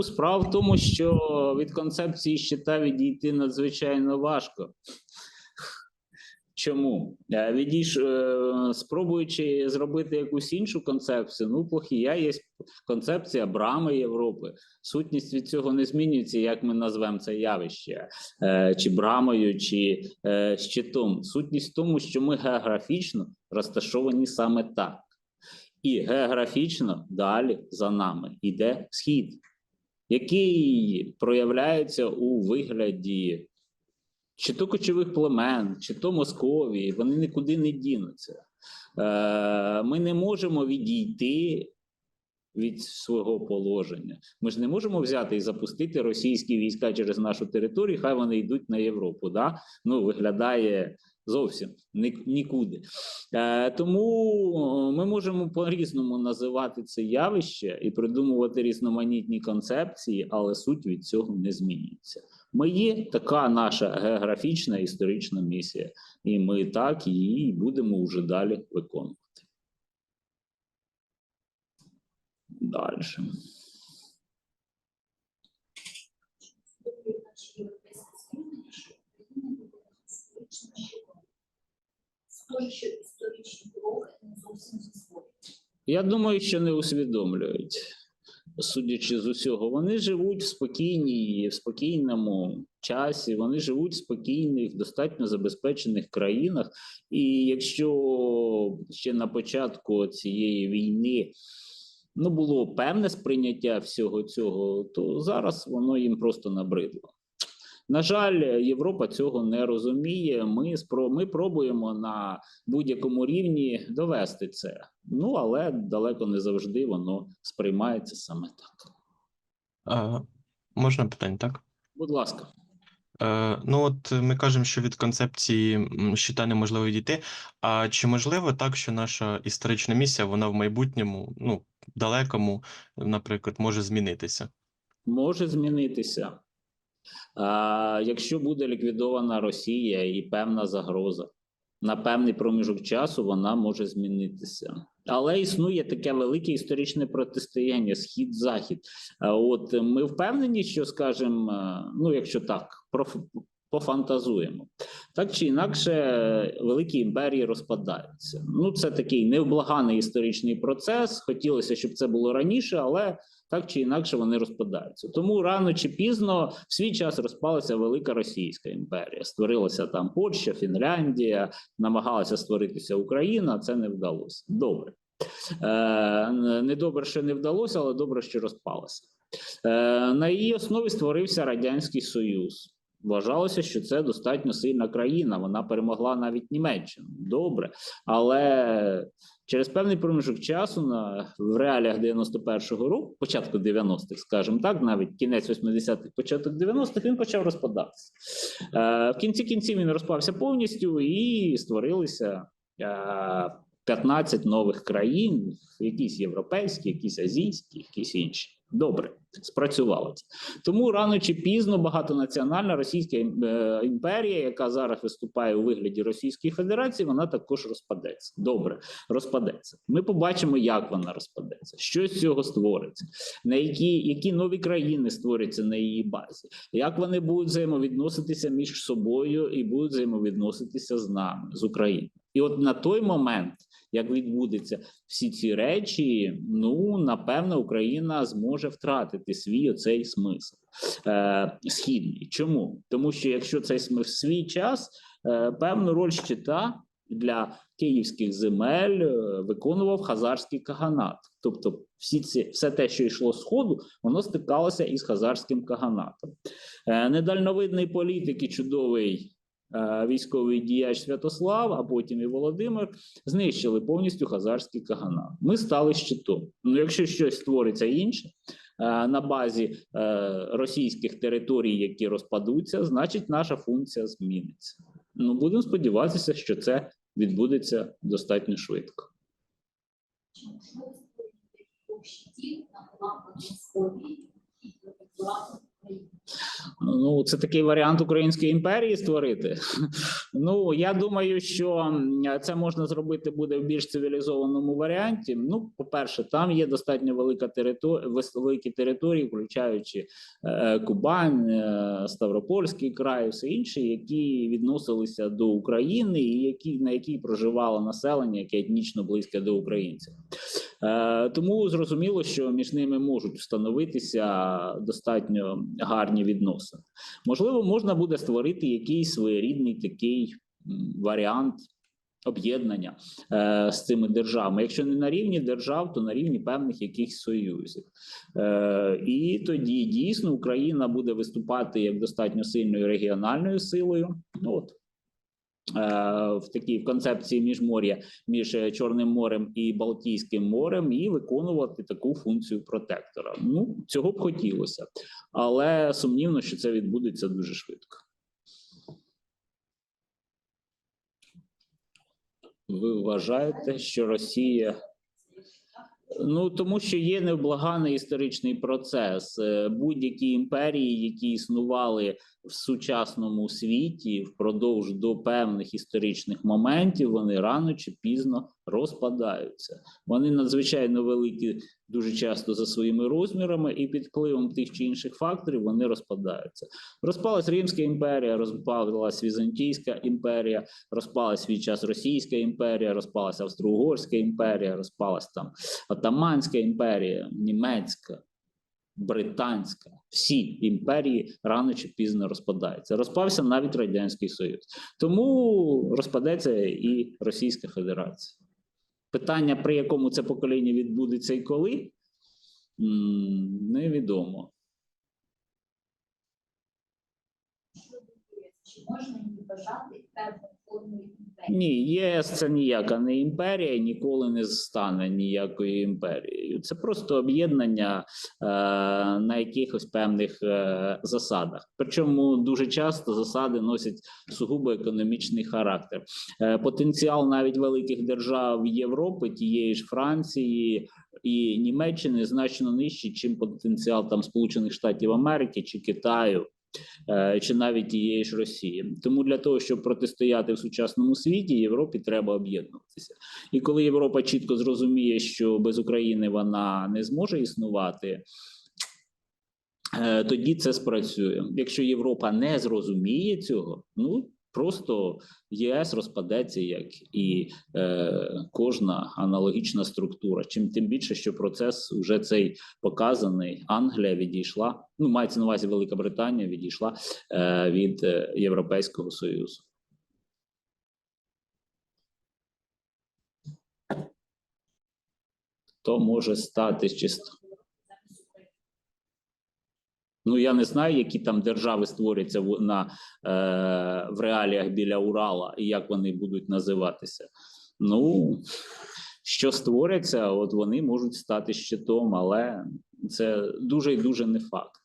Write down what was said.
Ну, справа в тому, що від концепції щита відійти надзвичайно важко. Чому? Е, Відійш, е, спробуючи зробити якусь іншу концепцію, ну, плохія є концепція брами Європи. Сутність від цього не змінюється, як ми назвемо це явище, е, чи брамою, чи щитом. Сутність в тому, що ми географічно розташовані саме так. І географічно далі за нами йде схід, який проявляється у вигляді чи то кочових племен, чи то Московії, вони нікуди не дінуться. Е, Ми не можемо відійти від свого положення. Ми ж не можемо взяти і запустити російські війська через нашу територію, хай вони йдуть на Європу. Да? Ну, виглядає зовсім нікуди. Е, тому ми можемо по-різному називати це явище і придумувати різноманітні концепції, але суть від цього не змінюється. Ми є така наша географічна історична місія, і ми так її будемо вже далі виконувати. Далі. Схоже, що історичні кроки не зовсім засвоюють. Я думаю, що не усвідомлюють. Судячи з усього, вони живуть в спокійній, в спокійному часі, вони живуть в спокійних, достатньо забезпечених країнах. І якщо ще на початку цієї війни ну, було певне сприйняття всього цього, то зараз воно їм просто набридло. На жаль, Європа цього не розуміє. Ми спро ми пробуємо на будь-якому рівні довести це. Ну але далеко не завжди воно сприймається саме так. А, можна питання, так? Будь ласка, Е, ну, от ми кажемо, що від концепції щита неможливо відійти. А чи можливо так, що наша історична місія, вона в майбутньому, ну, далекому, наприклад, може змінитися? може змінитися. А, якщо буде ліквідована Росія і певна загроза, на певний проміжок часу вона може змінитися. Але існує таке велике історичне протистояння схід-захід. От ми впевнені, що скажімо, ну якщо так, проф... пофантазуємо, так чи інакше, великі імперії розпадаються. Ну це такий невблаганий історичний процес. Хотілося, щоб це було раніше, але так чи інакше вони розпадаються. Тому рано чи пізно в свій час розпалася велика Російська імперія. Створилася там Польща, Фінляндія, намагалася створитися Україна. Це не вдалося. Добре. Е, не добре, що не вдалося, але добре, що розпалася. Е, на її основі створився Радянський Союз. Вважалося, що це достатньо сильна країна. Вона перемогла навіть Німеччину. Добре, але через певний проміжок часу на в реаліях 91-го року, початку 90-х, скажімо так, навіть кінець 80-х, початок 90-х, він почав розпадатися. Е, в кінці кінців він розпався повністю і створилися е, 15 нових країн, якісь європейські, якісь азійські, якісь інші. Добре, спрацювало. Тому рано чи пізно багатонаціональна Російська е, імперія, яка зараз виступає у вигляді Російської Федерації, вона також розпадеться. Добре, розпадеться. Ми побачимо, як вона розпадеться, що з цього створиться, на які, які нові країни створяться на її базі, як вони будуть взаємовідноситися між собою і будуть взаємовідноситися з нами, з Україною. І от на той момент, як відбудеться всі ці речі, ну напевно, Україна зможе втратити свій оцей смисл е, східний. Чому? Тому що якщо цей в свій час е, певну роль щита для київських земель е, виконував хазарський каганат, тобто всі ці все те, що йшло з сходу, воно стикалося із хазарським каганатом. Е, недальновидний політик і чудовий е, військовий діяч Святослав, а потім і Володимир знищили повністю хазарський каганат. Ми стали щитом. Ну, якщо щось створиться інше на базі е, російських територій, які розпадуться, значить наша функція зміниться. Ну будемо сподіватися, що це відбудеться достатньо швидко. Чи можливо створити на планах Московії і протекторату України? Ну, це такий варіант Української імперії створити. Ну, я думаю, що це можна зробити буде в більш цивілізованому варіанті. Ну, по-перше, там є достатньо велика територія, великі території, включаючи е, Кубань, е, Ставропольський край, все інше, які відносилися до України, і які на якій проживало населення, яке етнічно близьке до українців. Е, тому зрозуміло, що між ними можуть встановитися достатньо гарні відносини. Можливо, можна буде створити якийсь своєрідний такий варіант. Об'єднання е, з цими державами, якщо не на рівні держав, то на рівні певних якихось союзів, е, і тоді дійсно Україна буде виступати як достатньо сильною регіональною силою. Ну от в такій в концепції міжмор'я між е, Чорним морем і Балтійським морем, і виконувати таку функцію протектора. Ну цього б хотілося, але сумнівно, що це відбудеться дуже швидко. Ви вважаєте, що Росія Ну тому що є невблаганий історичний процес. Е, Будь-які імперії, які існували в сучасному світі впродовж до певних історичних моментів, вони рано чи пізно розпадаються. Вони надзвичайно великі, дуже часто за своїми розмірами, і під впливом тих чи інших факторів вони розпадаються. Розпалась Римська імперія, розпалась Візантійська імперія, розпалась свій час Російська імперія, розпалась Австро-Угорська імперія, розпалась там Отаманська імперія, Німецька, Британська, всі імперії рано чи пізно розпадаються. Розпався навіть Радянський Союз. Тому розпадеться і Російська Федерація. Питання, при якому це покоління відбудеться і коли, невідомо. Що думаєте, чи можна її вважати певною формою імперії? Ні, ЄС це ніяка не імперія, ніколи не стане ніякою імперією. Це просто об'єднання е, на якихось певних е, засадах. Причому дуже часто засади носять сугубо економічний характер. Е, потенціал навіть великих держав Європи, тієї ж Франції і Німеччини, значно нижчий, чим потенціал там Сполучених Штатів Америки чи Китаю чи навіть тієї ж Росії. Тому для того, щоб протистояти в сучасному світі, Європі треба об'єднуватися. І коли Європа чітко зрозуміє, що без України вона не зможе існувати. е, Тоді це спрацює. Якщо Європа не зрозуміє цього, ну просто ЄС розпадеться, як і е, кожна аналогічна структура. Чим тим більше, що процес вже цей показаний. Англія відійшла. Ну мається на увазі Велика Британія відійшла е, від е, Європейського союзу. То може стати чисто. Ну я не знаю, які там держави створяться на е, в реаліях біля Урала і як вони будуть називатися. Ну що створяться, от вони можуть стати щитом, але це дуже і дуже не факт.